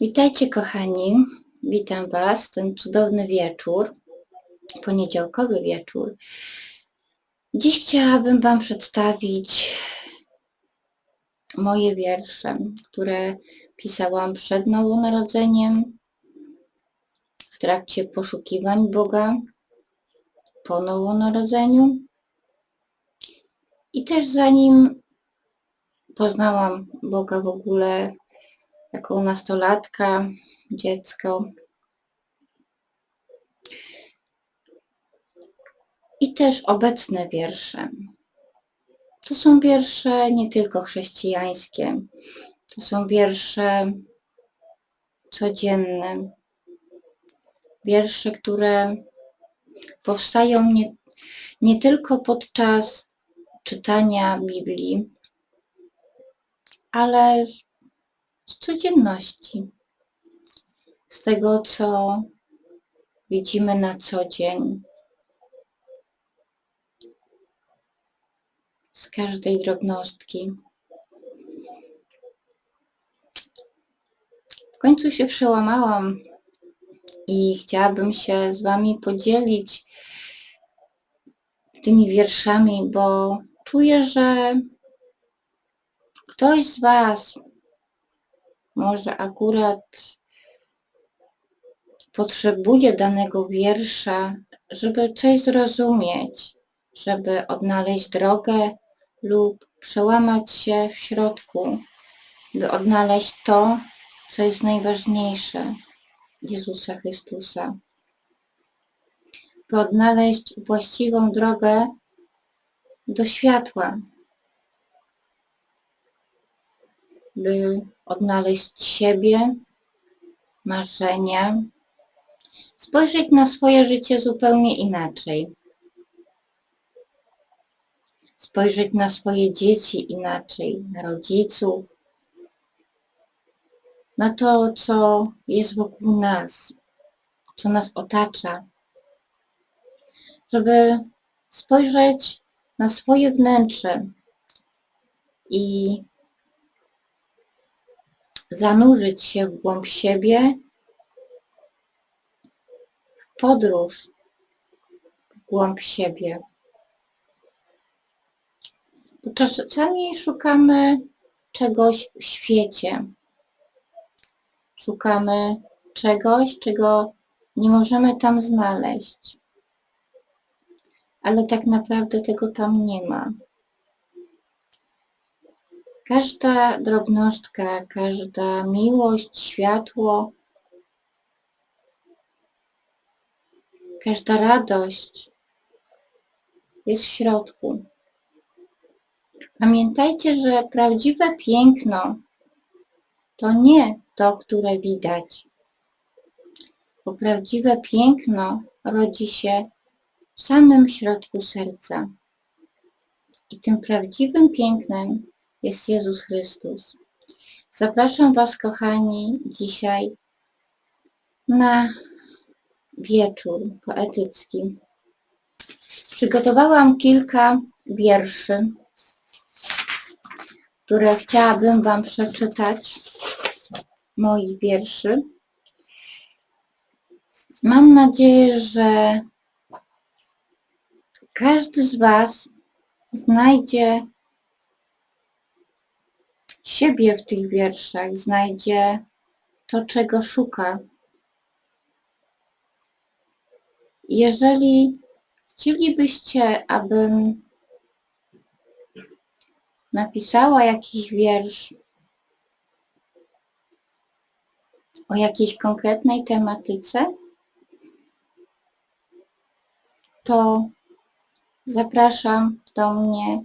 Witajcie kochani, witam Was ten cudowny wieczór, poniedziałkowy wieczór. Dziś chciałabym Wam przedstawić moje wiersze, które pisałam przed Nowonarodzeniem, w trakcie poszukiwań Boga, po Nowonarodzeniu i też zanim poznałam Boga w ogóle jako nastolatka, dziecko. I też obecne wiersze. To są wiersze nie tylko chrześcijańskie, to są wiersze codzienne, wiersze, które powstają nie, nie tylko podczas czytania Biblii, ale z codzienności, z tego, co widzimy na co dzień, z każdej drobnostki. W końcu się przełamałam i chciałabym się z Wami podzielić tymi wierszami, bo czuję, że ktoś z Was może akurat potrzebuje danego wiersza, żeby coś zrozumieć, żeby odnaleźć drogę lub przełamać się w środku, by odnaleźć to, co jest najważniejsze Jezusa Chrystusa. By odnaleźć właściwą drogę do światła, by odnaleźć siebie, marzenia, spojrzeć na swoje życie zupełnie inaczej. Spojrzeć na swoje dzieci inaczej, na rodziców, na to, co jest wokół nas, co nas otacza, żeby spojrzeć na swoje wnętrze i zanurzyć się w głąb siebie, w podróż w głąb siebie. Bo czasami szukamy czegoś w świecie. Szukamy czegoś, czego nie możemy tam znaleźć. Ale tak naprawdę tego tam nie ma. Każda drobnostka, każda miłość, światło, każda radość jest w środku. Pamiętajcie, że prawdziwe piękno to nie to, które widać, bo prawdziwe piękno rodzi się w samym środku serca. I tym prawdziwym pięknem jest Jezus Chrystus. Zapraszam Was, kochani, dzisiaj na wieczór poetycki. Przygotowałam kilka wierszy, które chciałabym Wam przeczytać, moich wierszy. Mam nadzieję, że każdy z Was znajdzie siebie w tych wierszach, znajdzie to, czego szuka. Jeżeli chcielibyście, abym napisała jakiś wiersz o jakiejś konkretnej tematyce, to zapraszam do mnie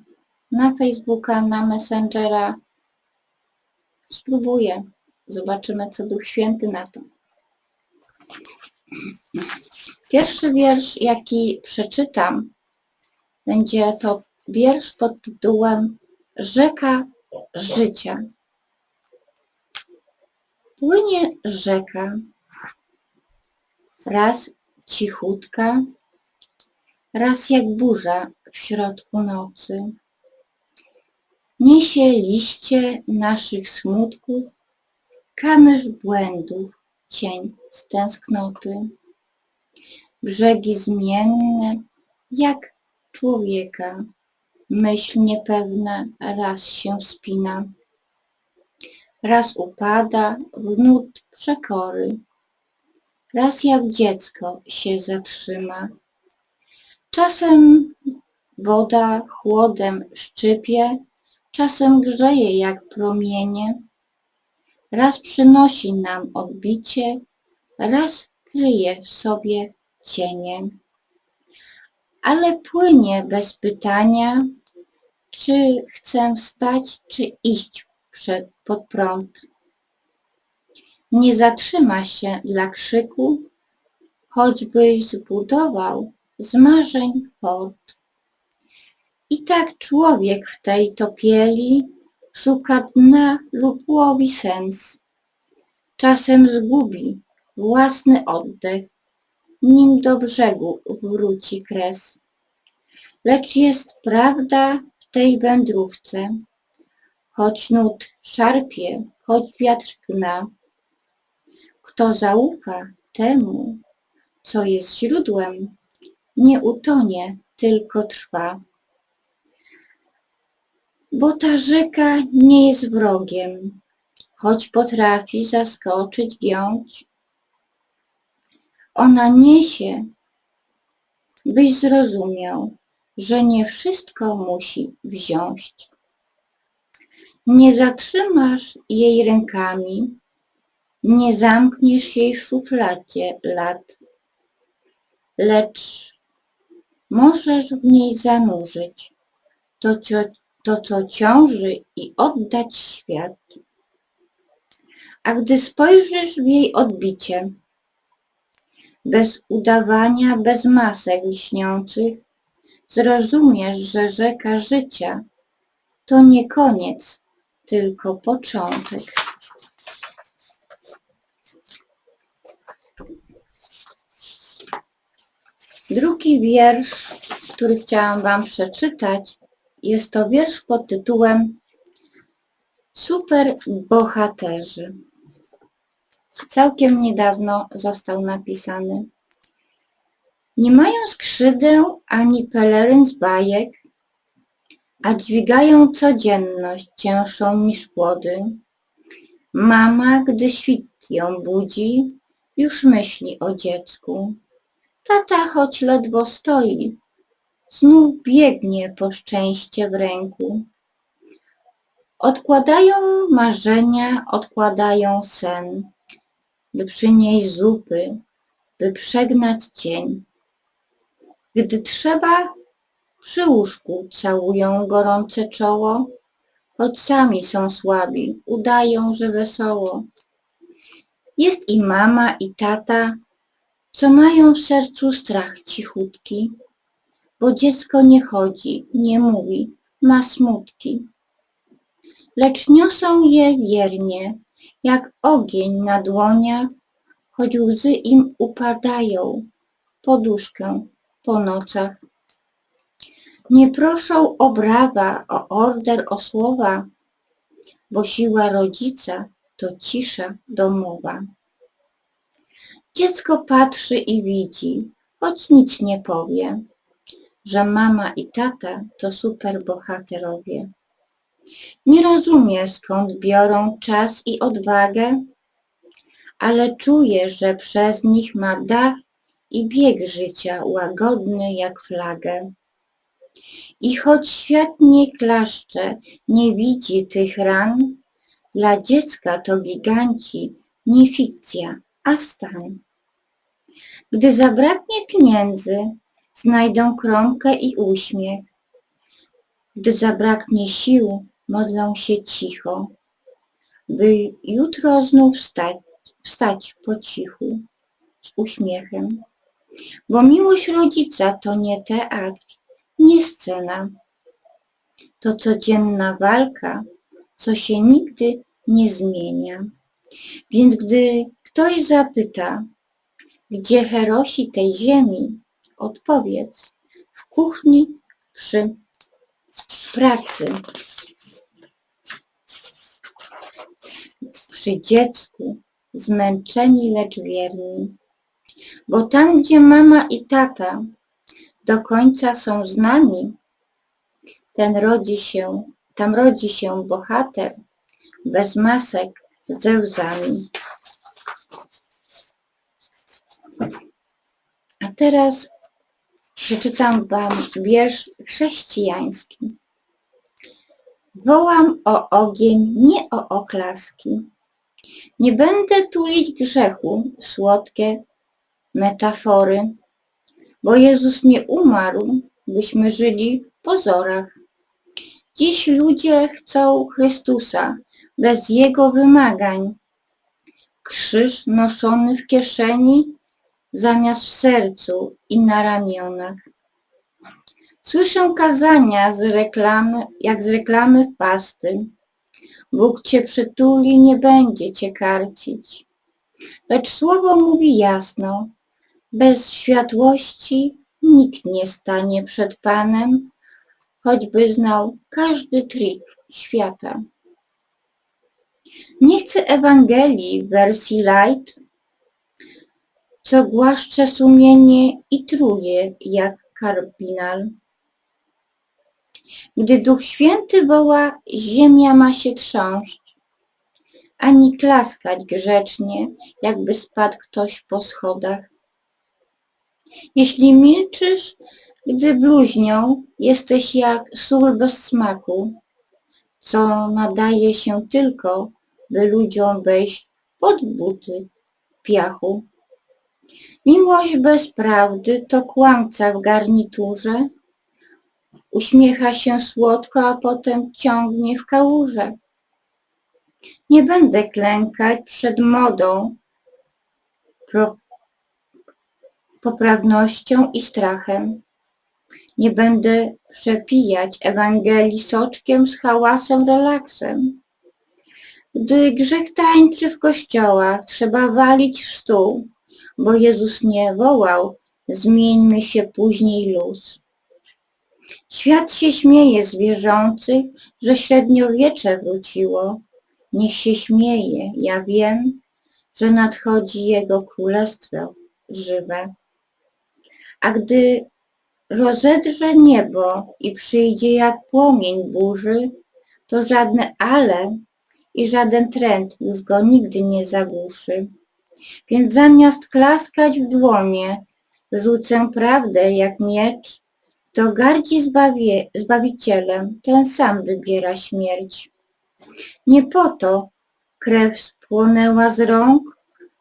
na Facebooka, na Messengera Spróbuję. Zobaczymy, co Duch Święty na to. Pierwszy wiersz, jaki przeczytam, będzie to wiersz pod tytułem Rzeka życia. Płynie rzeka, raz cichutka, raz jak burza w środku nocy Niesie liście naszych smutków kamysz błędów, cień z tęsknoty. Brzegi zmienne, jak człowieka, myśl niepewna raz się spina, raz upada w nut przekory, raz jak dziecko się zatrzyma. Czasem woda chłodem szczypie, czasem grzeje jak promienie, raz przynosi nam odbicie, raz kryje w sobie cienie. Ale płynie bez pytania, czy chcę wstać, czy iść przed, pod prąd. Nie zatrzyma się dla krzyku, choćbyś zbudował z marzeń fort. I tak człowiek w tej topieli szuka dna lub łowi sens. Czasem zgubi własny oddech, nim do brzegu wróci kres. Lecz jest prawda w tej wędrówce, choć nut szarpie, choć wiatr gna. Kto zaufa temu, co jest źródłem, nie utonie, tylko trwa. Bo ta rzeka nie jest wrogiem, choć potrafi zaskoczyć, giąć. Ona niesie, byś zrozumiał, że nie wszystko musi wziąć. Nie zatrzymasz jej rękami, nie zamkniesz jej w szufladzie lat, lecz możesz w niej zanurzyć to, to, co ciąży i oddać świat. A gdy spojrzysz w jej odbicie, bez udawania, bez masek lśniących, zrozumiesz, że rzeka życia to nie koniec, tylko początek. Drugi wiersz, który chciałam Wam przeczytać, jest to wiersz pod tytułem Super bohaterzy. Całkiem niedawno został napisany. Nie mają skrzydeł ani peleryn z bajek, a dźwigają codzienność cięższą niż płody. Mama, gdy świt ją budzi, już myśli o dziecku. Tata, choć ledwo stoi, znów biegnie po szczęście w ręku. Odkładają marzenia, odkładają sen, by przynieść zupy, by przegnać dzień. Gdy trzeba, przy łóżku całują gorące czoło, choć sami są słabi, udają, że wesoło. Jest i mama, i tata, co mają w sercu strach cichutki, bo dziecko nie chodzi, nie mówi, ma smutki. Lecz niosą je wiernie, jak ogień na dłoniach, choć łzy im upadają, poduszkę po nocach. Nie proszą o brawa, o order, o słowa, bo siła rodzica to cisza domowa. Dziecko patrzy i widzi, choć nic nie powie, że mama i tata to super bohaterowie. Nie rozumie skąd biorą czas i odwagę, ale czuje, że przez nich ma dach i bieg życia łagodny jak flagę. I choć świat nie klaszcze, nie widzi tych ran, dla dziecka to giganci, nie fikcja, a stan. Gdy zabraknie pieniędzy, znajdą kromkę i uśmiech. Gdy zabraknie sił, modlą się cicho, by jutro znów wstać, wstać po cichu, z uśmiechem. Bo miłość rodzica to nie teatr, nie scena. To codzienna walka, co się nigdy nie zmienia. Więc gdy ktoś zapyta, gdzie herosi tej ziemi, odpowiedz w kuchni przy pracy. przy dziecku, zmęczeni lecz wierni. Bo tam, gdzie mama i tata do końca są z nami, ten rodzi się, tam rodzi się bohater bez masek ze łzami. A teraz przeczytam Wam wiersz chrześcijański. Wołam o ogień, nie o oklaski. Nie będę tulić grzechu, słodkie metafory, bo Jezus nie umarł, byśmy żyli w pozorach. Dziś ludzie chcą Chrystusa bez Jego wymagań. Krzyż noszony w kieszeni zamiast w sercu i na ramionach. Słyszę kazania z reklamy, jak z reklamy pasty. Bóg cię przytuli, nie będzie cię karcić. Lecz słowo mówi jasno, bez światłości nikt nie stanie przed Panem, choćby znał każdy trik świata. Nie chcę Ewangelii w wersji light, co głaszcze sumienie i truje jak kardynal. Gdy Duch Święty woła, ziemia ma się trząść, ani klaskać grzecznie, jakby spadł ktoś po schodach. Jeśli milczysz, gdy bluźnią, jesteś jak sól bez smaku, co nadaje się tylko, by ludziom wejść pod buty piachu. Miłość bez prawdy to kłamca w garniturze, Uśmiecha się słodko, a potem ciągnie w kałużę. Nie będę klękać przed modą, pro, poprawnością i strachem. Nie będę przepijać Ewangelii soczkiem z hałasem, relaksem. Gdy grzech tańczy w kościołach, trzeba walić w stół, bo Jezus nie wołał, zmieńmy się później luz. Świat się śmieje z wierzących, że średniowiecze wróciło. Niech się śmieje, ja wiem, że nadchodzi Jego królestwo żywe. A gdy rozedrze niebo i przyjdzie jak płomień burzy, to żadne ale i żaden trend już go nigdy nie zagłuszy. Więc zamiast klaskać w dłonie, rzucę prawdę jak miecz kto gardzi zbawie, Zbawicielem, ten sam wybiera śmierć. Nie po to krew spłonęła z rąk,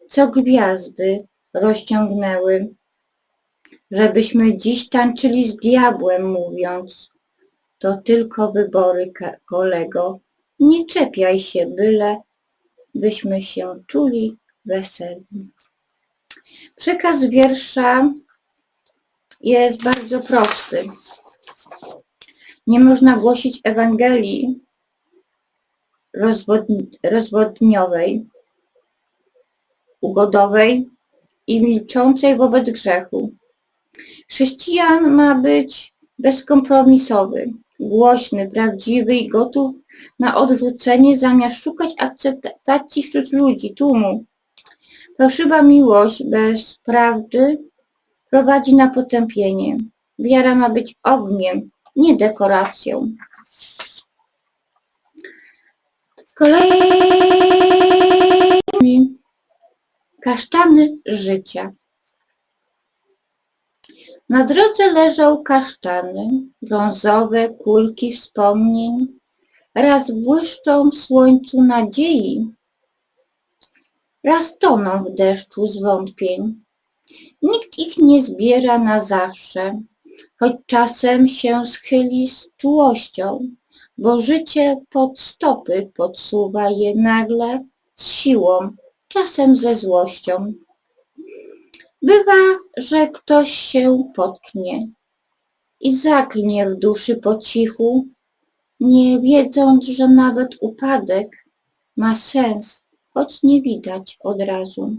co gwiazdy rozciągnęły, żebyśmy dziś tańczyli z diabłem, mówiąc, to tylko wybory, kolego, nie czepiaj się, byle byśmy się czuli weselni. Przekaz wiersza jest bardzo prosty. Nie można głosić Ewangelii rozwodniowej, ugodowej i milczącej wobec grzechu. Chrześcijan ma być bezkompromisowy, głośny, prawdziwy i gotów na odrzucenie zamiast szukać akceptacji wśród ludzi, tłumu. Fałszywa miłość bez prawdy prowadzi na potępienie. Wiara ma być ogniem, nie dekoracją. Kolejny kasztany życia. Na drodze leżał kasztany, brązowe kulki wspomnień, raz błyszczą w słońcu nadziei, raz toną w deszczu zwątpień. Nikt ich nie zbiera na zawsze, choć czasem się schyli z czułością, bo życie pod stopy podsuwa je nagle z siłą, czasem ze złością. Bywa, że ktoś się potknie i zaklnie w duszy po cichu, nie wiedząc, że nawet upadek ma sens, choć nie widać od razu.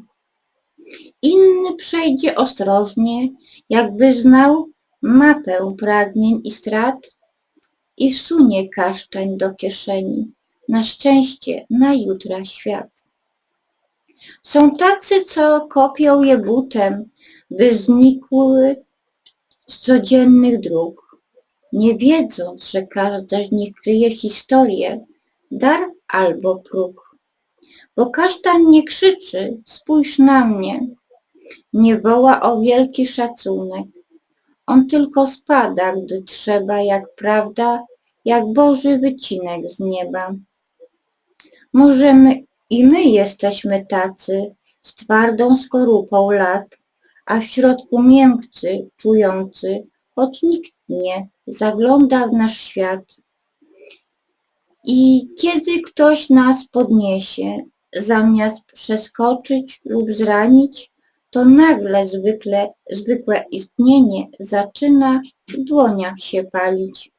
Inny przejdzie ostrożnie, jakby znał mapę pragnień i strat i wsunie kasztań do kieszeni. Na szczęście na jutra świat. Są tacy, co kopią je butem, by znikły z codziennych dróg, nie wiedząc, że każda z nich kryje historię, dar albo próg. Bo kasztan nie krzyczy, spójrz na mnie, nie woła o wielki szacunek. On tylko spada, gdy trzeba, jak prawda, jak Boży wycinek z nieba. Może my i my jesteśmy tacy, z twardą skorupą lat, a w środku miękcy, czujący, choć nikt nie zagląda w nasz świat. I kiedy ktoś nas podniesie, zamiast przeskoczyć lub zranić, to nagle zwykle, zwykłe istnienie zaczyna w dłoniach się palić.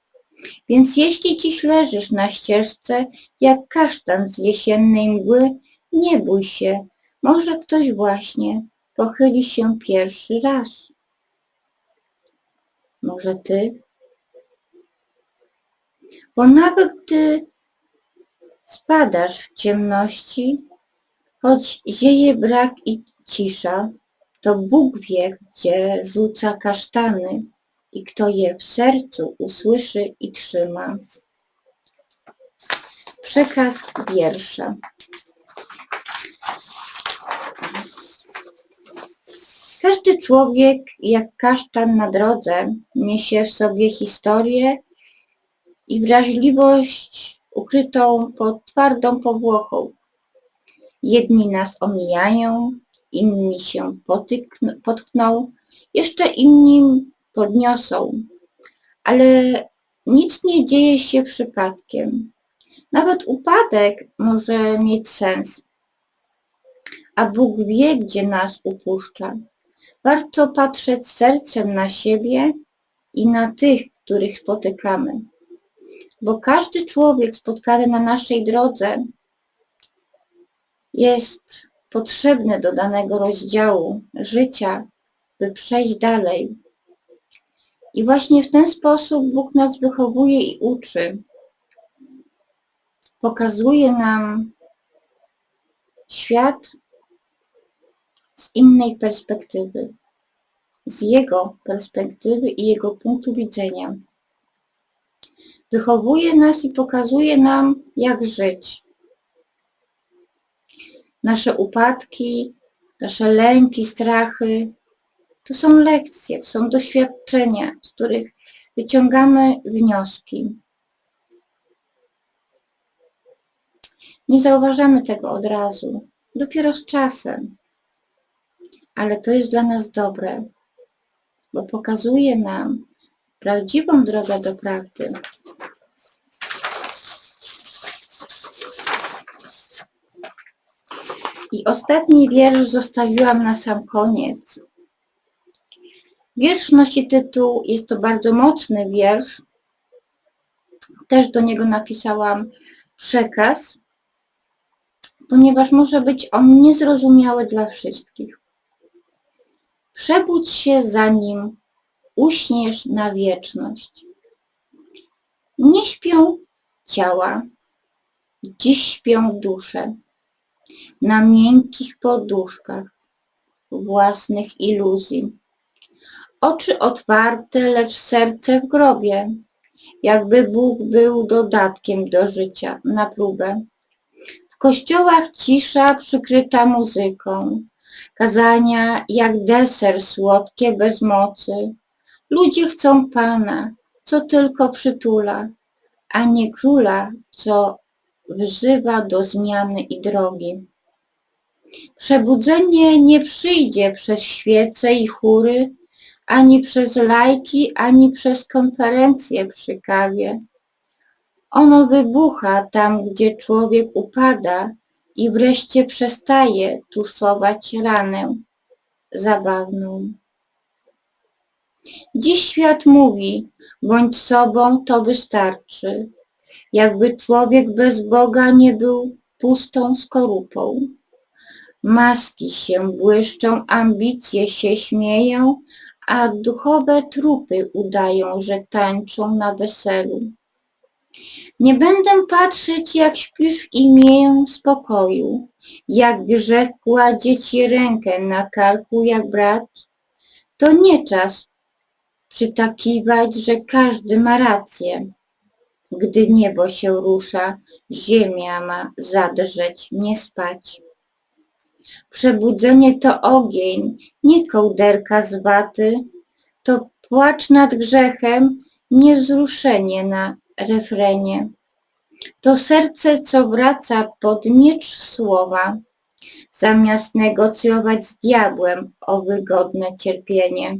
Więc jeśli dziś leżysz na ścieżce, jak kasztan z jesiennej mgły, nie bój się, może ktoś właśnie pochyli się pierwszy raz. Może ty? Bo nawet gdy spadasz w ciemności, choć zieje brak i cisza, to Bóg wie, gdzie rzuca kasztany i kto je w sercu usłyszy i trzyma. Przekaz wiersza. Każdy człowiek, jak kasztan na drodze, niesie w sobie historię i wrażliwość ukrytą pod twardą powłoką. Jedni nas omijają, inni się potykn- potkną, jeszcze inni podniosą, ale nic nie dzieje się przypadkiem. Nawet upadek może mieć sens, a Bóg wie, gdzie nas upuszcza. Warto patrzeć sercem na siebie i na tych, których spotykamy. Bo każdy człowiek spotkany na naszej drodze jest potrzebny do danego rozdziału życia, by przejść dalej. I właśnie w ten sposób Bóg nas wychowuje i uczy. Pokazuje nam świat z innej perspektywy, z Jego perspektywy i Jego punktu widzenia. Wychowuje nas i pokazuje nam, jak żyć. Nasze upadki, nasze lęki, strachy to są lekcje, to są doświadczenia, z których wyciągamy wnioski. Nie zauważamy tego od razu, dopiero z czasem ale to jest dla nas dobre, bo pokazuje nam prawdziwą drogę do prawdy. I ostatni wiersz zostawiłam na sam koniec. Wiersz nosi tytuł, jest to bardzo mocny wiersz. Też do niego napisałam przekaz, ponieważ może być on niezrozumiały dla wszystkich. Przebudź się zanim uśniesz na wieczność. Nie śpią ciała, dziś śpią dusze na miękkich poduszkach własnych iluzji. Oczy otwarte, lecz serce w grobie, jakby Bóg był dodatkiem do życia na próbę. W kościołach cisza przykryta muzyką, Kazania jak deser słodkie bez mocy. Ludzie chcą Pana, co tylko przytula, a nie króla, co wzywa do zmiany i drogi. Przebudzenie nie przyjdzie przez świece i chóry, ani przez lajki, ani przez konferencje przy kawie. Ono wybucha tam, gdzie człowiek upada i wreszcie przestaje tuszować ranę zabawną. Dziś świat mówi, bądź sobą, to wystarczy, jakby człowiek bez Boga nie był pustą skorupą. Maski się błyszczą, ambicje się śmieją, a duchowe trupy udają, że tańczą na weselu. Nie będę patrzeć, jak śpisz w imię spokoju, jak grzech kładzie ci rękę na karku jak brat. To nie czas przytakiwać, że każdy ma rację. Gdy niebo się rusza, ziemia ma zadrzeć, nie spać. Przebudzenie to ogień, nie kołderka z waty, to płacz nad grzechem, nie wzruszenie na refrenie. To serce, co wraca pod miecz słowa, zamiast negocjować z diabłem o wygodne cierpienie.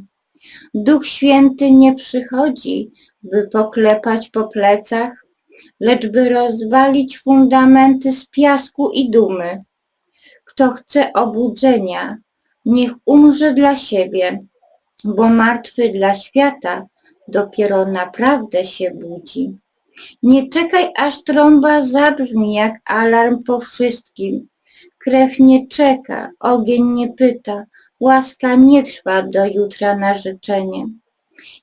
Duch Święty nie przychodzi, by poklepać po plecach, lecz by rozwalić fundamenty z piasku i dumy. Kto chce obudzenia, niech umrze dla siebie, bo martwy dla świata dopiero naprawdę się budzi. Nie czekaj, aż trąba zabrzmi jak alarm po wszystkim. Krew nie czeka, ogień nie pyta, łaska nie trwa do jutra na życzenie.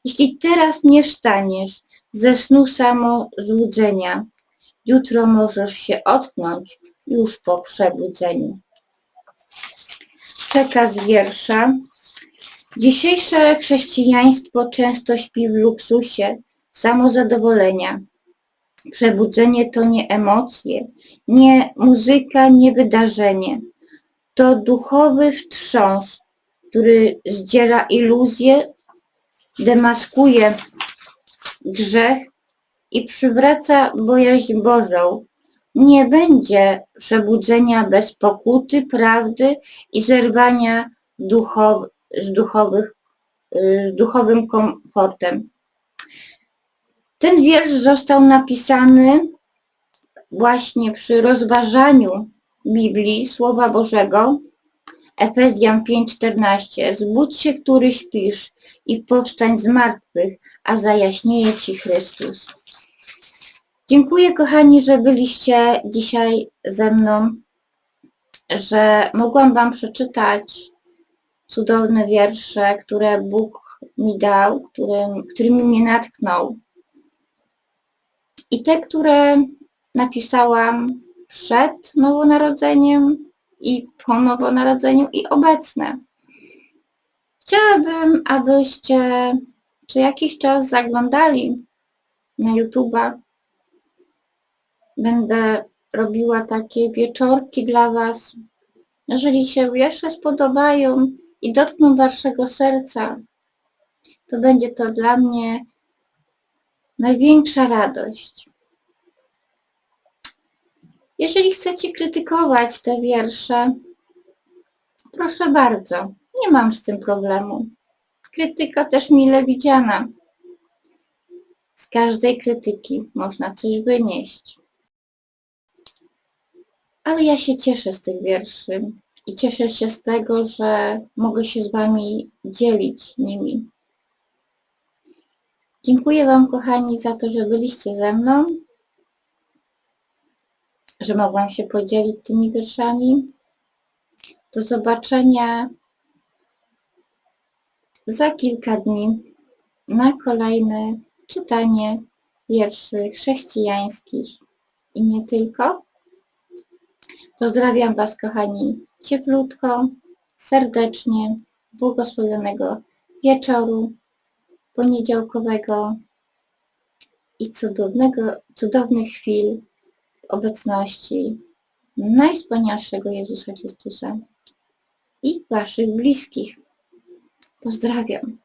Jeśli teraz nie wstaniesz ze snu samo złudzenia, jutro możesz się otknąć już po przebudzeniu. Przekaz wiersza. Dzisiejsze chrześcijaństwo często śpi w luksusie samozadowolenia. Przebudzenie to nie emocje, nie muzyka, nie wydarzenie. To duchowy wstrząs, który zdziera iluzje, demaskuje grzech i przywraca bojaźń Bożą. Nie będzie przebudzenia bez pokuty, prawdy i zerwania duchow, z, duchowych, y, z duchowym komfortem. Ten wiersz został napisany właśnie przy rozważaniu Biblii, Słowa Bożego, Efezjan 5:14. Zbudź się, który śpisz i powstań z martwych, a zajaśnieje Ci Chrystus. Dziękuję kochani, że byliście dzisiaj ze mną, że mogłam Wam przeczytać cudowne wiersze, które Bóg mi dał, którym, którymi mnie natknął. I te, które napisałam przed Nowonarodzeniem i po Nowonarodzeniu i obecne. Chciałabym, abyście co jakiś czas zaglądali na YouTube'a. Będę robiła takie wieczorki dla Was. Jeżeli się wiersze spodobają i dotkną Waszego serca, to będzie to dla mnie największa radość. Jeżeli chcecie krytykować te wiersze, proszę bardzo, nie mam z tym problemu. Krytyka też mile widziana. Z każdej krytyki można coś wynieść. Ale ja się cieszę z tych wierszy i cieszę się z tego, że mogę się z Wami dzielić nimi. Dziękuję Wam, kochani, za to, że byliście ze mną, że mogłam się podzielić tymi wierszami. Do zobaczenia za kilka dni na kolejne czytanie wierszy chrześcijańskich i nie tylko. Pozdrawiam Was, kochani, cieplutko, serdecznie, błogosławionego wieczoru poniedziałkowego i cudownego, cudownych chwil obecności najwspanialszego Jezusa Chrystusa i Waszych bliskich. Pozdrawiam.